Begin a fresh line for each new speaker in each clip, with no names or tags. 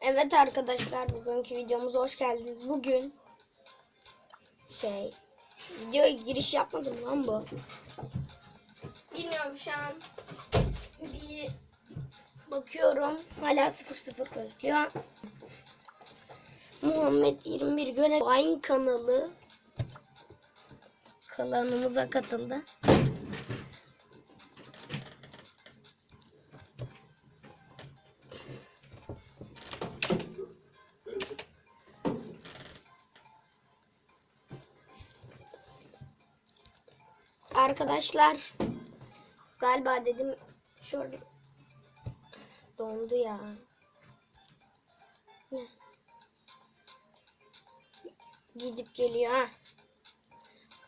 Evet arkadaşlar bugünkü videomuza hoş geldiniz. Bugün şey videoya giriş yapmadım lan bu. Bilmiyorum şu an bir bakıyorum hala 00 gözüküyor. Muhammed 21 göre Vine kanalı klanımıza katıldı. Arkadaşlar galiba dedim şöyle dondu ya. Ne? Gidip geliyor ha.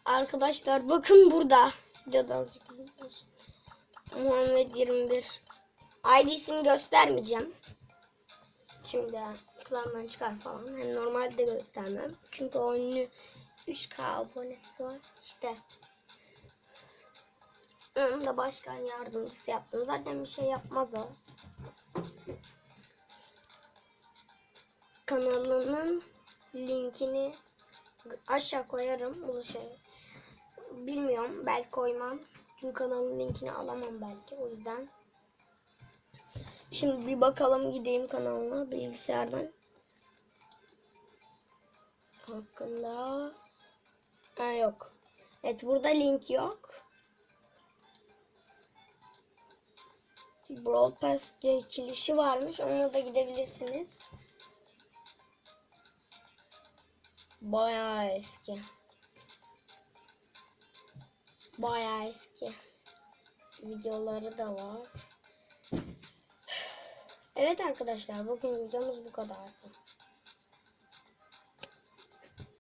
Arkadaşlar bakın burada. Olsun. Muhammed 21. ID'sini göstermeyeceğim. Şimdi klandan çıkar falan. Hem normalde göstermem. Çünkü oyunu 3K abonesi var. İşte onun da başkan yardımcısı yaptım. Zaten bir şey yapmaz o. Kanalının linkini aşağı koyarım. Bunu şey bilmiyorum. Belki koymam. Çünkü kanalın linkini alamam belki. O yüzden. Şimdi bir bakalım gideyim kanalına bilgisayardan. Hakkında. Ha, yok. Evet burada link yok. Brawl Pass çekilişi varmış. Ona da gidebilirsiniz. Bayağı eski. Bayağı eski. Videoları da var. Evet arkadaşlar bugün videomuz bu kadardı.